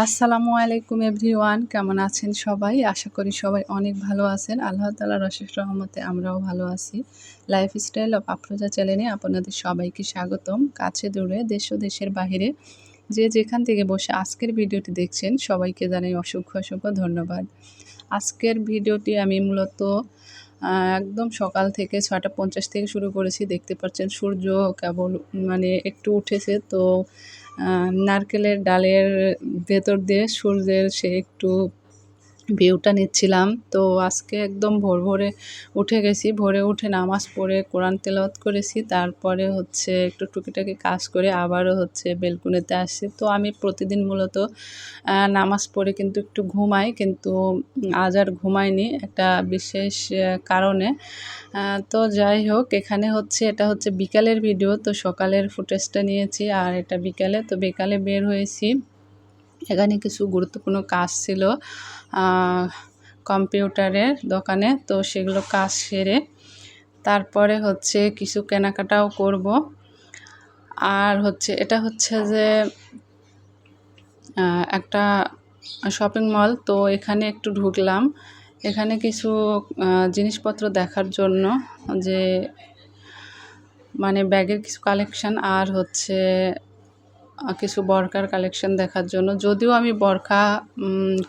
আসসালামু আলাইকুম এভরিওয়ান, কেমন আছেন সবাই? আশা করি সবাই অনেক ভালো আছেন। আল্লাহ তালার অশেষ রহমতে আমরাও ভালো আছি। লাইফস্টাইল অফ আফরোজা চ্যানেলে আপনাদের সবাইকে স্বাগতম। কাছে দূরে, দেশ ও দেশের বাহিরে যে যেখান থেকে বসে আজকের ভিডিওটি দেখছেন, সবাইকে জানাই অসংখ্য অসংখ্য ধন্যবাদ। আজকের ভিডিওটি আমি মূলত একদম সকাল থেকে ছটা পঞ্চাশ থেকে শুরু করেছি। দেখতে পাচ্ছেন সূর্য কেবল মানে একটু উঠেছে, তো নারকেলের ডালের ভেতর দিয়ে সূর্যের সে একটু ভিউটা নিচ্ছিলাম। তো আজকে একদম ভোর ভোরে উঠে গেছি। ভোরে উঠে নামাজ পড়ে কোরআন তেলাওয়াত করেছি। তারপরে হচ্ছে একটু টুকিটাকি কাজ করে আবারও হচ্ছে বেলকুনিতে আসছি। তো আমি প্রতিদিন মূলত নামাজ পড়ে কিন্তু একটু ঘুমাই, কিন্তু আজ আর ঘুমাইনি একটা বিশেষ কারণে। তো যাই হোক, এখানে হচ্ছে এটা হচ্ছে বিকালের ভিডিও। তো সকালের ফুটেজটা নিয়েছি আর এটা বিকালে। তো বিকালে বের হয়েছি। এখানে কিছু গুরুত্বপূর্ণ কাজ ছিল কম্পিউটারের দোকানে। তো সেগুলো কাজ সেরে তারপরে হচ্ছে কিছু কেনাকাটাও করব। আর হচ্ছে, এটা হচ্ছে যে একটা শপিং মল তো এখানে একটু ঢুকলাম। এখানে কিছু জিনিসপত্র দেখার জন্য যে মানে ব্যাগের কিছু কালেকশান আর হচ্ছে কিছু বরকার কালেকশন দেখার জন্য। যদিও আমি বরখা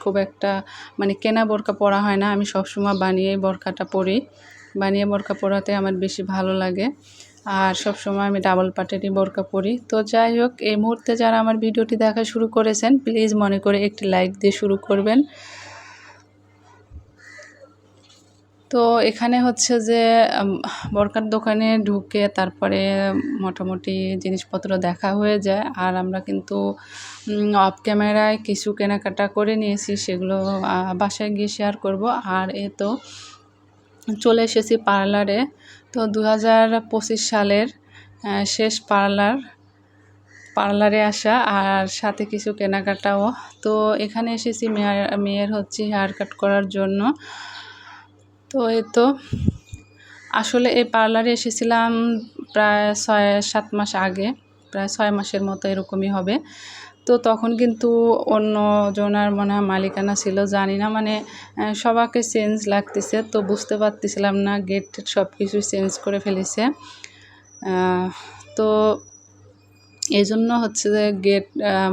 খুব একটা মানে কেনা বরকা পরা হয় না। আমি সবসময় বানিয়ে বরখাটা পরি। বানিয়ে বরখা পরাতে আমার বেশি ভালো লাগে। আর সব সময় আমি ডাবল পাটেরই বোরকা পরি। তো যাই হোক, এই মুহূর্তে যারা আমার ভিডিওটি দেখা শুরু করেছেন প্লিজ মনে করে একটি লাইক দিয়ে শুরু করবেন। তো এখানে হচ্ছে যে বরকার দোকানে ঢুকে তারপরে মোটামুটি জিনিসপত্র দেখা হয়ে যায়। আর আমরা কিন্তু অফ ক্যামেরায় কিছু কেনাকাটা করে নিয়েছি, সেগুলো বাসায় গিয়ে শেয়ার করব। আর এ তো চলে এসেছি পার্লারে। তো দু হাজার পঁচিশ সালের শেষ পার্লার, পার্লারে আসা আর সাথে কিছু কেনাকাটাও। তো এখানে এসেছি মেয়ের মেয়ের হচ্ছে হেয়ার কাট করার জন্য। তো এই তো। আসলে এই পার্লারে এসেছিলাম প্রায় ছয়, সাত মাস আগে, প্রায় ছয় মাসের মতো এরকমই হবে। তো তখন কিন্তু অন্য জনার মনে হয় মালিকানা ছিল, জানি না মানে সবাকে চেঞ্জ লাগতেছে, তো বুঝতে পারতেছিলাম না গেট সব কিছু চেঞ্জ করে ফেলেছে। তো এই জন্য হচ্ছে যে গেট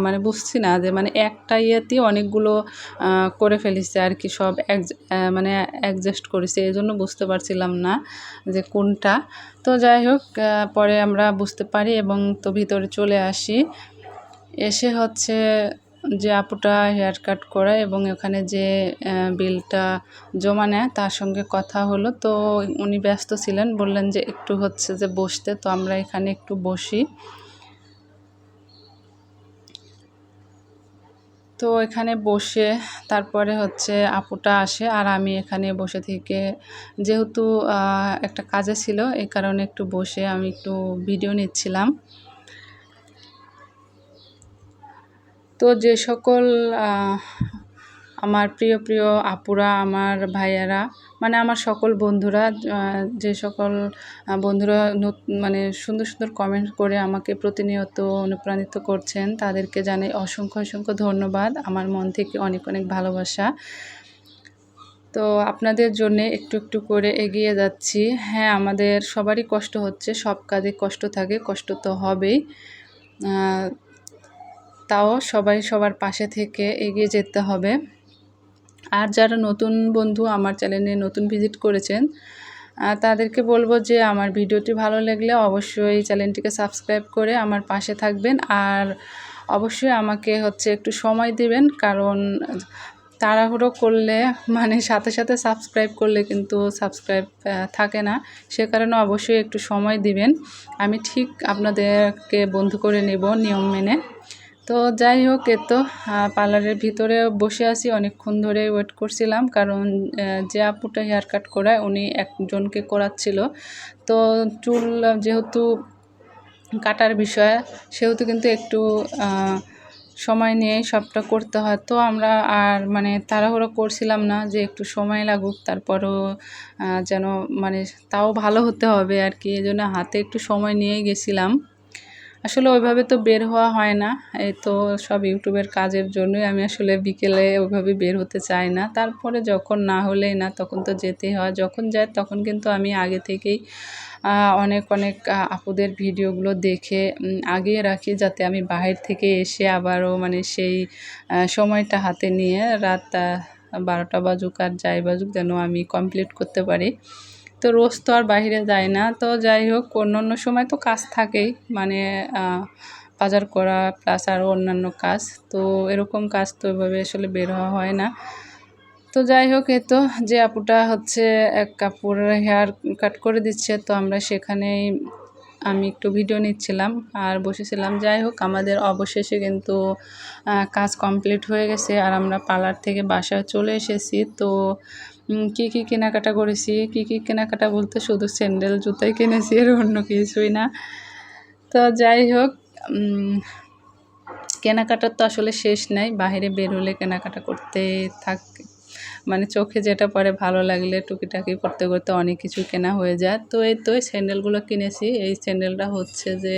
মানে বুঝছি না যে মানে একটা ইয়েতেই অনেকগুলো করে ফেলেছে আর কি সব এক মানে অ্যাডজাস্ট করেছে এই জন্য বুঝতে পারছিলাম না যে কোনটা। তো যাই হোক পরে আমরা বুঝতে পারি এবং তো ভিতরে চলে আসি। এসে হচ্ছে যে আপুটা হেয়ার কাট করা এবং ওখানে যে বিলটা জমা নেয় তার সঙ্গে কথা হলো। তো উনি ব্যস্ত ছিলেন, বললেন যে একটু হচ্ছে যে বসতে, তো আমরা এখানে একটু বসি। তো এখানে বসে তারপরে হচ্ছে আপুটা আসে আর আমি এখানে বসে থেকে যেহেতু একটা কাজে ছিল এই কারণে একটু বসে আমি একটু ভিডিও নিচ্ছিলাম। তো যে সকল আমার প্রিয় প্রিয় আপুরা, আমার ভাইয়ারা মানে আমার সকল বন্ধুরা যে সকল বন্ধুরা মানে সুন্দর সুন্দর কমেন্ট করে আমাকে প্রতিনিয়ত অনুপ্রাণিত করছেন, তাদেরকে জানাই অসংখ্য অসংখ্য ধন্যবাদ। আমার মন থেকে অনেক অনেক ভালোবাসা। তো আপনাদের জন্যে একটু একটু করে এগিয়ে যাচ্ছি। হ্যাঁ আমাদের সবারই কষ্ট হচ্ছে, সব কাজে কষ্ট থাকে, কষ্ট তো হবেই। তাও সবাই সবার পাশে থেকে এগিয়ে যেতে হবে। আর যারা নতুন বন্ধু আমার চ্যানেলে নতুন ভিজিট করেছেন তাদেরকে বলব যে আমার ভিডিওটি ভালো লাগলে অবশ্যই চ্যানেলটিকে সাবস্ক্রাইব করে আমার পাশে থাকবেন। আর অবশ্যই আমাকে হচ্ছে একটু সময় দিবেন, কারণ তাড়াহুড়ো করলে মানে সাথে সাথে সাবস্ক্রাইব করলে কিন্তু সাবস্ক্রাইব থাকে না। সে কারণে অবশ্যই একটু সময় দিবেন। আমি ঠিক আপনাদেরকে বন্ধু করে নেব নিয়ম মেনে। তো যাই হোক, এ তো পার্লারের ভিতরে বসে আছি। অনেকক্ষণ ধরে ওয়েট করছিলাম, কারণ যে আপুটা হেয়ার কাট করায় উনি একজনকে করাচ্ছিল। তো চুল যেহেতু কাটার বিষয়, সেহেতু কিন্তু একটু সময় নিয়ে সবটা করতে হয়। তো আমরা আর মানে তাড়াহুড়ো করছিলাম না যে একটু সময় লাগুক, তারপরও যেন মানে তাও ভালো হতে হবে আর কি। এই জন্য হাতে একটু সময় নিয়ে গেছিলাম। আসলে ওইভাবে তো বের হওয়া হয় না। এই তো সব ইউটিউবের কাজের জন্যই আমি আসলে বিকেলে ওইভাবে বের হতে চাই না। তারপরে যখন না হলেই না, তখন তো যেতেই হয়। যখন যায় তখন কিন্তু আমি আগে থেকেই অনেক অনেক আপুদের ভিডিওগুলো দেখে আগিয়ে রাখি যাতে আমি বাহির থেকে এসে আবারও মানে সেই সময়টা হাতে নিয়ে রাত বারোটা বাজুক আর যাই বাজুক যেন আমি কমপ্লিট করতে পারি। তো রোজ তো আর বাহিরে যায় না। তো যাই হোক অন্য অন্য সময় তো কাজ থাকেই। মানে বাজার করা প্লাস আরও অন্যান্য কাজ। তো এরকম কাজ তো ওইভাবে আসলে বের হওয়া হয় না। তো যাই হোক এ তো যে আপুটা হচ্ছে এক কাপড় হেয়ার কাট করে দিচ্ছে, তো আমরা সেখানেই আমি একটু ভিডিও নিচ্ছিলাম আর বসেছিলাম। যাই হোক, আমাদের অবশেষে কিন্তু কাজ কমপ্লিট হয়ে গেছে। আর আমরা পার্লার থেকে বাসায় চলে এসেছি। তো কি কী কেনাকাটা করেছি, কী কী কেনাকাটা বলতে শুধু স্যান্ডেল, জুতাই কিনেছি আর অন্য কিছুই না। তো যাই হোক কেনাকাটার তো আসলে শেষ নাই, বাইরে বেরোলে কেনাকাটা করতে থাক মানে চোখে যেটা পরে ভালো লাগলে টুকিটাকি করতে করতে অনেক কিছু কেনা হয়ে যায়। তো এই তো এই স্যান্ডেলগুলো কিনেছি। এই স্যান্ডেলটা হচ্ছে যে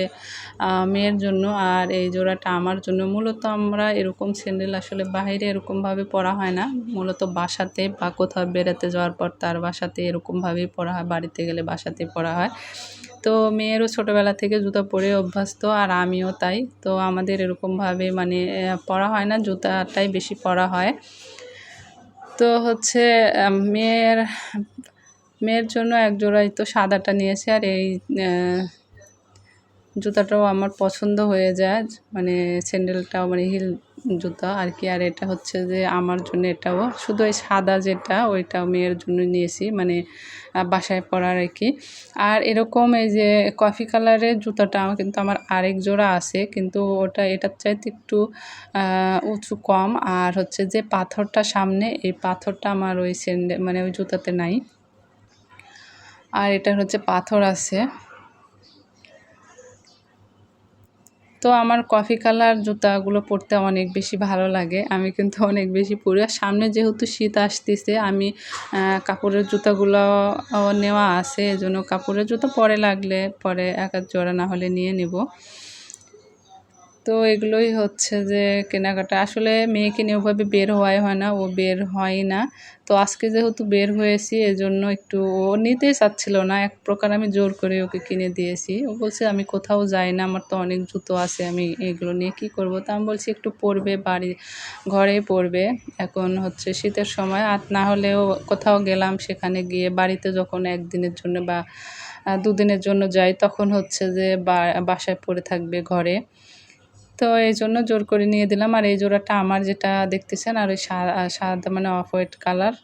মেয়ের জন্য আর এই জোড়াটা আমার জন্য। মূলত আমরা এরকম স্যান্ডেল আসলে বাইরে এরকমভাবে পরা হয় না। মূলত বাসাতে বা কোথাও বেড়াতে যাওয়ার পর তার বাসাতে এরকমভাবেই পরা হয়। বাড়িতে গেলে বাসাতে পরা হয়। তো মেয়েরও ছোটোবেলা থেকে জুতা পরে অভ্যস্ত আর আমিও তাই। তো আমাদের এরকমভাবে মানে পরা হয় না। জুতাটাই বেশি পরা হয়। তো হচ্ছে মেয়ের মেয়ের জন্য এক জোড়াই তো সাদাটা নিয়েছে আর এই জুতাটাও আমার পছন্দ হয়ে যায়। মানে স্যান্ডেলটাও মানে হিল জুতা আর কি, আর এটা হচ্ছে যে আমার জন্য এটাও। শুধু ওই সাদা যেটা, ওইটা মেয়ের জন্য নিয়েছি মানে বাসায় পরার আর কি। আর এরকম এই যে কফি কালারের জুতাটা কিন্তু আমার আরেক জোড়া আছে, কিন্তু ওটা, এটার চাইতে একটু উঁচু কম। আর হচ্ছে যে পাথরটা সামনে, এই পাথরটা আমার ওই স্যান্ডেল মানে ওই জুতাতে নাই। আর এটা হচ্ছে পাথর আছে। তো আমার কফি কালার জুতাগুলো পরতে অনেক বেশি ভালো লাগে। আমি কিন্তু অনেক বেশি পরি। আর সামনে যেহেতু শীত আসতেছে, আমি কাপড়ের জুতাগুলো নেওয়া আছে। এজন্য কাপড়ের জুতো পরে লাগলে পরে এক জোড়া না হলে নিয়ে নেব। তো এগুলোই হচ্ছে যে কেনাকাটা। আসলে মেয়েকে নিয়ে ওভাবে বের হওয়াই হয় না, ও বের হয় না। তো আজকে যেহেতু বের হয়েছি, এজন্য একটু ও নিতেই চাচ্ছিল না। এক প্রকার আমি জোর করে ওকে কিনে দিয়েছি। ও বলছে, আমি কোথাও যাই না, আমার তো অনেক জুতো আছে, আমি এগুলো নিয়ে কি করব? তা আমি বলছি, একটু পরবে, বাড়ি ঘরে পরবে। এখন হচ্ছে শীতের সময়, আর না হলেও কোথাও গেলাম সেখানে গিয়ে বাড়িতে যখন একদিনের জন্য বা দুদিনের জন্য যাই, তখন হচ্ছে যে বাসায় পড়ে থাকবে ঘরে। তো এই জন্য জোর করে নিয়ে দিলাম। আর এই জোড়াটা আমার যেটা দেখতেছেন, আর ওই সাদা মানে অফ হোয়াইট কালার